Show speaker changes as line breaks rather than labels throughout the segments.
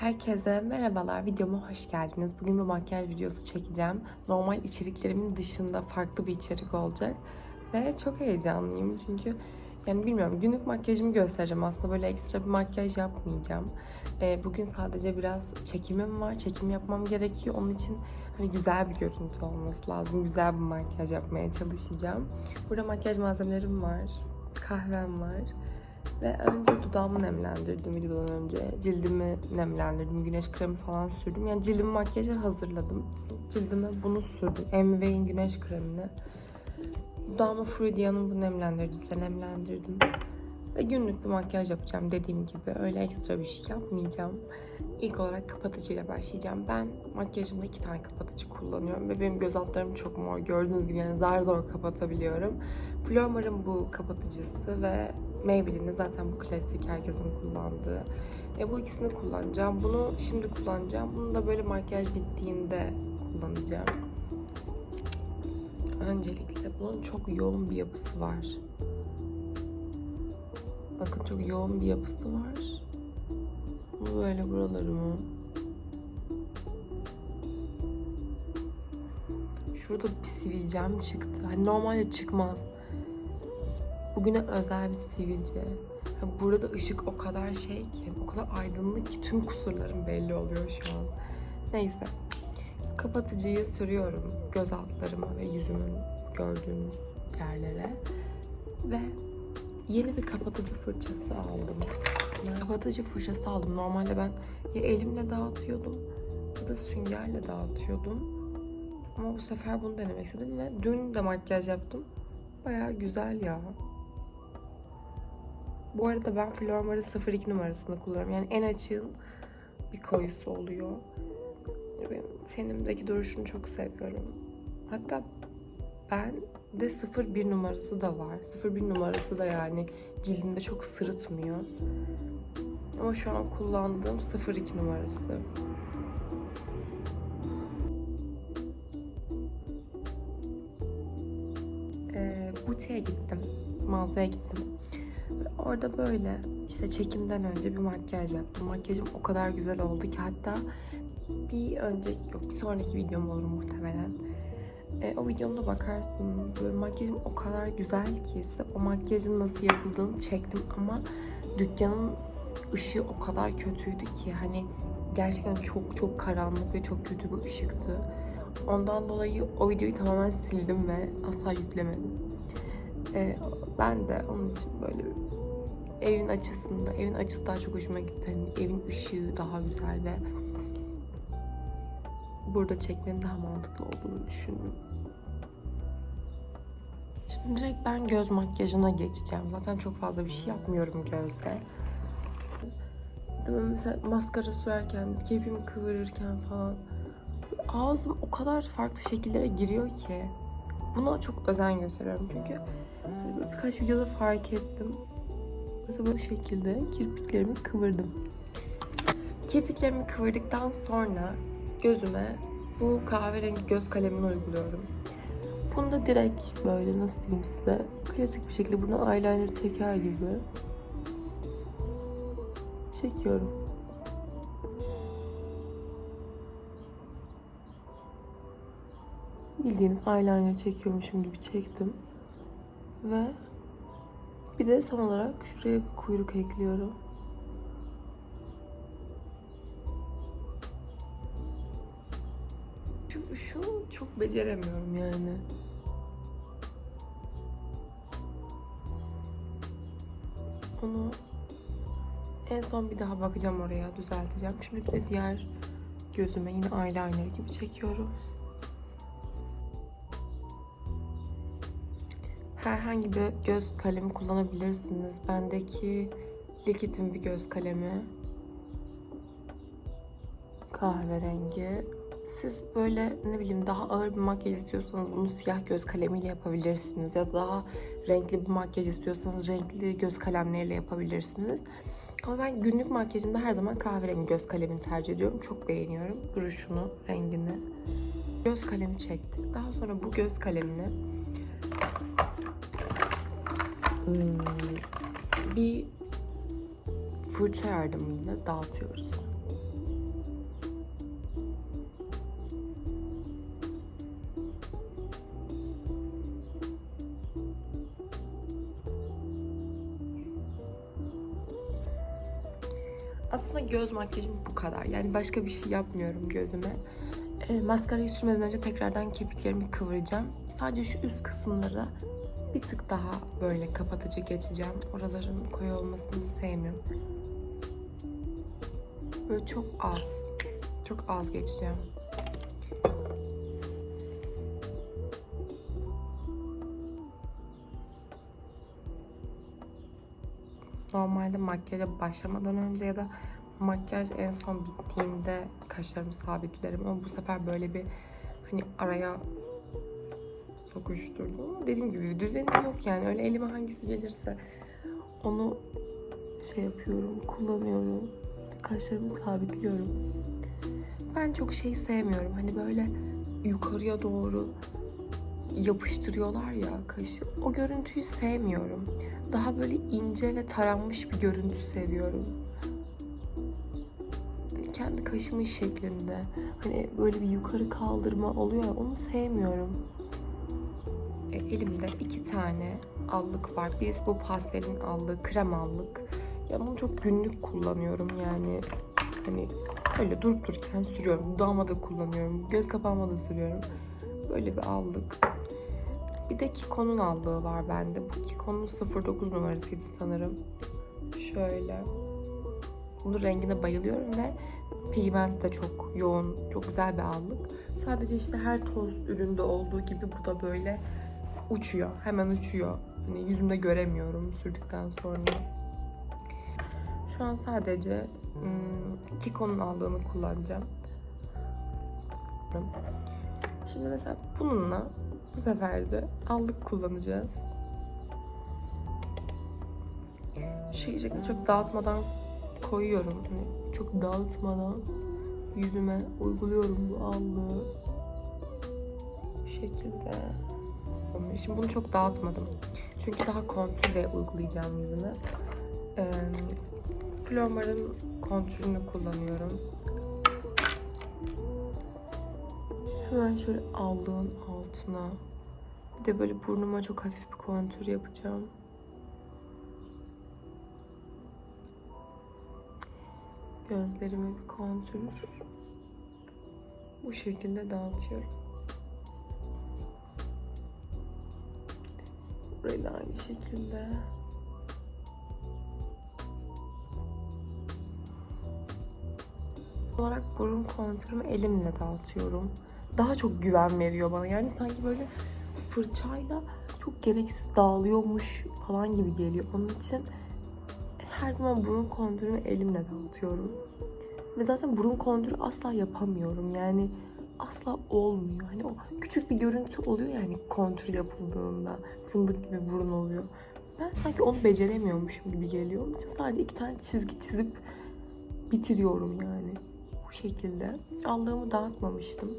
Herkese merhabalar, videoma hoş geldiniz. Bugün bir makyaj videosu çekeceğim. Normal içeriklerimin dışında farklı bir içerik olacak. Ve çok heyecanlıyım çünkü yani bilmiyorum günlük makyajımı göstereceğim aslında böyle ekstra bir makyaj yapmayacağım. Ee, bugün sadece biraz çekimim var, çekim yapmam gerekiyor. Onun için hani güzel bir görüntü olması lazım. Güzel bir makyaj yapmaya çalışacağım. Burada makyaj malzemelerim var, kahvem var. Ve önce dudağımı nemlendirdim videodan önce. Cildimi nemlendirdim. Güneş kremi falan sürdüm. Yani cildimi makyaja hazırladım. Cildime bunu sürdüm. MV'in güneş kremini. Dudağıma Fruidia'nın bu nemlendiricisi nemlendirdim. Ve günlük bir makyaj yapacağım dediğim gibi. Öyle ekstra bir şey yapmayacağım. İlk olarak kapatıcıyla başlayacağım. Ben makyajımda iki tane kapatıcı kullanıyorum. Ve benim göz altlarım çok mor. Gördüğünüz gibi yani zar zor kapatabiliyorum. Flormar'ın bu kapatıcısı ve Maybelline'in zaten bu klasik herkesin kullandığı. E, bu ikisini kullanacağım. Bunu şimdi kullanacağım. Bunu da böyle makyaj bittiğinde kullanacağım. Öncelikle bunun çok yoğun bir yapısı var. Bakın çok yoğun bir yapısı var. Bu böyle buralarımı. Şurada bir sivilcem çıktı. Hani normalde çıkmaz. Bugüne özel bir sivilce. Yani burada ışık o kadar şey ki, o kadar aydınlık ki tüm kusurlarım belli oluyor şu an. Neyse. Kapatıcıyı sürüyorum göz altlarıma ve yüzümün gördüğünüz yerlere. Ve yeni bir kapatıcı fırçası aldım. Kapatıcı fırçası aldım. Normalde ben ya elimle dağıtıyordum ya da süngerle dağıtıyordum. Ama bu sefer bunu denemek istedim ve dün de makyaj yaptım. Baya güzel ya. Bu arada ben Flormar'ın 02 numarasını kullanıyorum. Yani en açığın bir koyusu oluyor. Benim tenimdeki duruşunu çok seviyorum. Hatta ben de 01 numarası da var. 01 numarası da yani cildinde çok sırıtmıyor. Ama şu an kullandığım 02 numarası. Ee, butiğe gittim. Mağazaya gittim. Orada böyle işte çekimden önce bir makyaj yaptım. Makyajım o kadar güzel oldu ki hatta bir önceki yok bir sonraki videom olur muhtemelen. E, o videomda bakarsınız. Böyle makyajım o kadar güzel ki size o makyajın nasıl yapıldığını çektim ama dükkanın ışığı o kadar kötüydü ki hani gerçekten çok çok karanlık ve çok kötü bir ışıktı. Ondan dolayı o videoyu tamamen sildim ve asla yüklemedim. E, ben de onun için böyle evin açısında, evin açısı daha çok hoşuma gitti. Hani evin ışığı daha güzel ve burada çekmenin daha mantıklı olduğunu düşündüm. Şimdi direkt ben göz makyajına geçeceğim. Zaten çok fazla bir şey yapmıyorum gözde. Değil? Mesela maskara sürerken, kirpimi kıvırırken falan ağzım o kadar farklı şekillere giriyor ki buna çok özen gösteriyorum çünkü birkaç videoda fark ettim. Mesela bu şekilde kirpiklerimi kıvırdım. Kirpiklerimi kıvırdıktan sonra gözüme bu kahverengi göz kalemini uyguluyorum. Bunu da direkt böyle nasıl diyeyim size klasik bir şekilde bunu eyeliner çeker gibi çekiyorum. Bildiğiniz eyeliner çekiyormuşum gibi çektim. Ve bir de son olarak şuraya bir kuyruk ekliyorum. Şu, şu çok beceremiyorum yani. Onu en son bir daha bakacağım oraya düzelteceğim. Şimdi bir de diğer gözüme yine eyeliner gibi çekiyorum. Herhangi bir göz kalemi kullanabilirsiniz. Bendeki Likit'in bir göz kalemi. Kahverengi. Siz böyle ne bileyim daha ağır bir makyaj istiyorsanız bunu siyah göz kalemiyle yapabilirsiniz. Ya da daha renkli bir makyaj istiyorsanız renkli göz kalemleriyle yapabilirsiniz. Ama ben günlük makyajımda her zaman kahverengi göz kalemini tercih ediyorum. Çok beğeniyorum duruşunu, rengini. Göz kalemi çektik. Daha sonra bu göz kalemini Hmm. bir fırça yardımıyla dağıtıyoruz. Aslında göz makyajım bu kadar. Yani başka bir şey yapmıyorum gözüme. E, maskarayı sürmeden önce tekrardan kirpiklerimi kıvıracağım. Sadece şu üst kısımları bir tık daha böyle kapatıcı geçeceğim. Oraların koyu olmasını sevmiyorum. Böyle çok az. Çok az geçeceğim. Normalde makyaja başlamadan önce ya da makyaj en son bittiğinde kaşlarımı sabitlerim ama bu sefer böyle bir hani araya sokuşturdum ama dediğim gibi düzenim yok yani. Öyle elime hangisi gelirse onu şey yapıyorum kullanıyorum. Kaşlarımı sabitliyorum. Ben çok şey sevmiyorum. Hani böyle yukarıya doğru yapıştırıyorlar ya kaşı. O görüntüyü sevmiyorum. Daha böyle ince ve taranmış bir görüntü seviyorum kendi kaşımın şeklinde hani böyle bir yukarı kaldırma oluyor onu sevmiyorum e, elimde iki tane allık var. Birisi bu pastelin allığı, krem allık. Ya bunu çok günlük kullanıyorum yani. Hani öyle durup dururken sürüyorum. Dudağıma da kullanıyorum. Göz kapağıma da sürüyorum. Böyle bir allık. Bir de Kiko'nun allığı var bende. Bu Kiko'nun 09 numarasıydı sanırım. Şöyle. Bunun rengine bayılıyorum ve pigment de çok yoğun, çok güzel bir allık. Sadece işte her toz üründe olduğu gibi bu da böyle uçuyor. Hemen uçuyor. Hani yüzümde göremiyorum sürdükten sonra. Şu an sadece hmm, Kiko'nun aldığını kullanacağım. Şimdi mesela bununla bu sefer de allık kullanacağız. Şekilde çok dağıtmadan koyuyorum. Hani çok dağıtmadan yüzüme uyguluyorum bu allığı. Şekilde. Şimdi bunu çok dağıtmadım. Çünkü daha kontür de uygulayacağım yüzüme. Ee, Flormar'ın kontürünü kullanıyorum. Hemen şöyle aldığın altına. Bir de böyle burnuma çok hafif bir kontür yapacağım. Gözlerime bir kontür. Bu şekilde dağıtıyorum. Burayı da aynı şekilde. olarak burun kontürümü elimle dağıtıyorum. Daha çok güven veriyor bana. Yani sanki böyle fırçayla çok gereksiz dağılıyormuş falan gibi geliyor. Onun için her zaman burun kontürümü elimle dağıtıyorum. Ve zaten burun kontürü asla yapamıyorum. Yani asla olmuyor. Hani o küçük bir görüntü oluyor yani kontür yapıldığında. Fındık gibi burun oluyor. Ben sanki onu beceremiyormuşum gibi geliyor. Onun sadece iki tane çizgi çizip bitiriyorum yani. Bu şekilde. Allığımı dağıtmamıştım.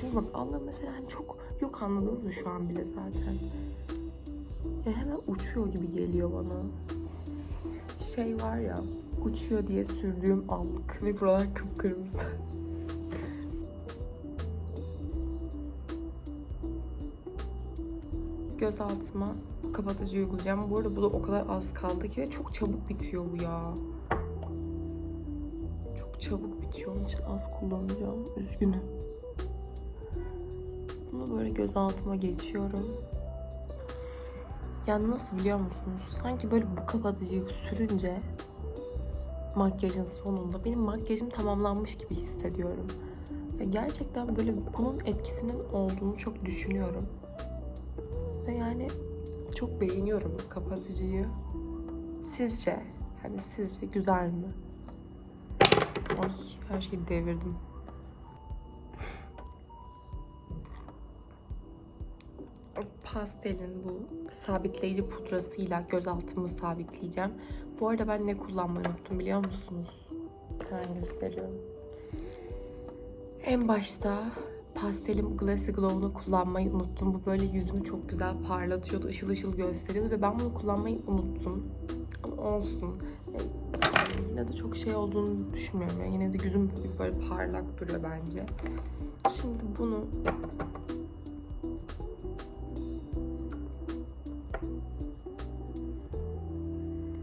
Çünkü bak allığım mesela hani çok yok anladınız mı şu an bile zaten. Yani hemen uçuyor gibi geliyor bana. Şey var ya uçuyor diye sürdüğüm allık ve buralar kıpkırmızı. göz altıma kapatıcı uygulayacağım. Bu arada bu da o kadar az kaldı ki ve çok çabuk bitiyor bu ya. Çok çabuk bitiyor. Onun için az kullanacağım. Üzgünüm. Bunu böyle göz altıma geçiyorum. Yani nasıl biliyor musunuz? Sanki böyle bu kapatıcıyı sürünce makyajın sonunda benim makyajım tamamlanmış gibi hissediyorum. Ve gerçekten böyle bunun etkisinin olduğunu çok düşünüyorum. Ve yani çok beğeniyorum kapatıcıyı. Sizce? Yani sizce güzel mi? Ay her şeyi devirdim. Pastelin bu sabitleyici pudrasıyla göz altımı sabitleyeceğim. Bu arada ben ne kullanmayı unuttum biliyor musunuz? Hemen gösteriyorum. En başta pastelim Glassy Glow'unu kullanmayı unuttum. Bu böyle yüzümü çok güzel parlatıyordu, ışıl ışıl gösteriyordu ve ben bunu kullanmayı unuttum. Ama olsun. Yani yine de çok şey olduğunu düşünmüyorum. Yani yine de yüzüm böyle parlak duruyor bence. Şimdi bunu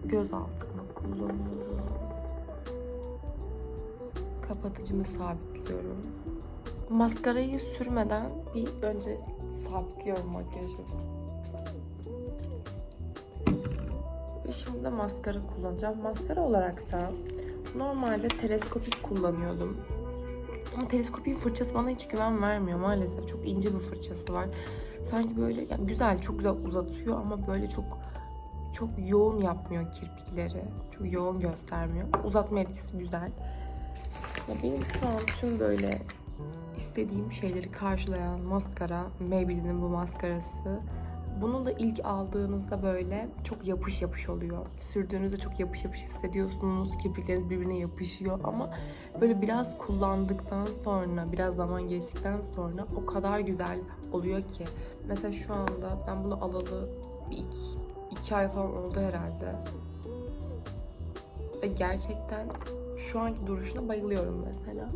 göz altına kullanıyorum. kapatıcımı sabitliyorum. Maskarayı sürmeden bir önce sabitliyorum makyajı. Ve şimdi de maskara kullanacağım. Maskara olarak da normalde teleskopik kullanıyordum. Ama teleskopik fırçası bana hiç güven vermiyor maalesef. Çok ince bir fırçası var. Sanki böyle yani güzel, çok güzel uzatıyor ama böyle çok çok yoğun yapmıyor kirpikleri. Çok yoğun göstermiyor. Uzatma etkisi güzel. Ya benim şu an tüm böyle istediğim şeyleri karşılayan maskara, Maybelline'in bu maskarası. Bunu da ilk aldığınızda böyle çok yapış yapış oluyor. Sürdüğünüzde çok yapış yapış hissediyorsunuz. Kirpikleriniz birbirine yapışıyor ama böyle biraz kullandıktan sonra, biraz zaman geçtikten sonra o kadar güzel oluyor ki. Mesela şu anda ben bunu alalı bir iki, iki ay falan oldu herhalde. Ve gerçekten şu anki duruşuna bayılıyorum mesela.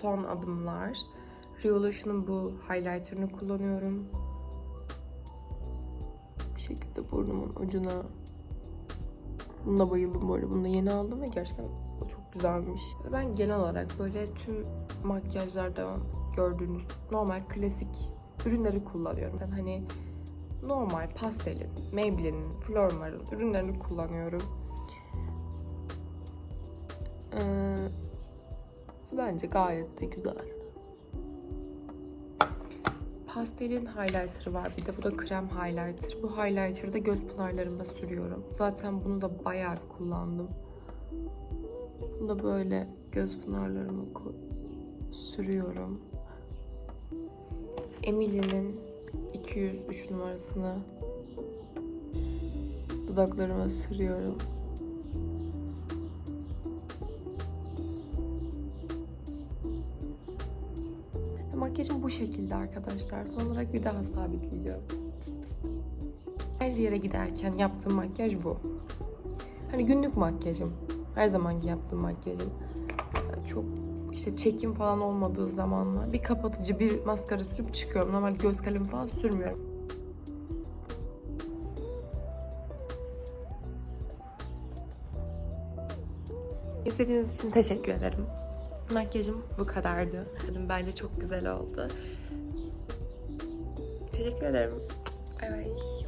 Son adımlar. Revolution'un bu highlighter'ını kullanıyorum. Şekilde burnumun ucuna. Buna bayıldım bu arada. Bunu da yeni aldım ve gerçekten çok güzelmiş. Ben genel olarak böyle tüm makyajlarda gördüğünüz normal klasik ürünleri kullanıyorum. Ben hani normal pastelin, Maybelline'in, Flormar'ın ürünlerini kullanıyorum. Ee, bence gayet de güzel. Pastelin highlighter'ı var. Bir de bu da krem highlighter. Bu highlighter'ı da göz pınarlarıma sürüyorum. Zaten bunu da bayağı kullandım. Bunu da böyle göz pınarlarıma sürüyorum. Emily'nin 203 numarasını dudaklarıma sürüyorum. Makyajım bu şekilde arkadaşlar. Son olarak bir daha sabitleyeceğim. Her yere giderken yaptığım makyaj bu. Hani günlük makyajım. Her zamanki yaptığım makyajım. Yani Çok işte çekim falan olmadığı zamanlar bir kapatıcı, bir maskara sürüp çıkıyorum. Normal göz kalemi falan sürmüyorum. İzlediğiniz için teşekkür ederim. Makyajım bu kadardı. Bence çok güzel oldu. Teşekkür ederim. Bay bay.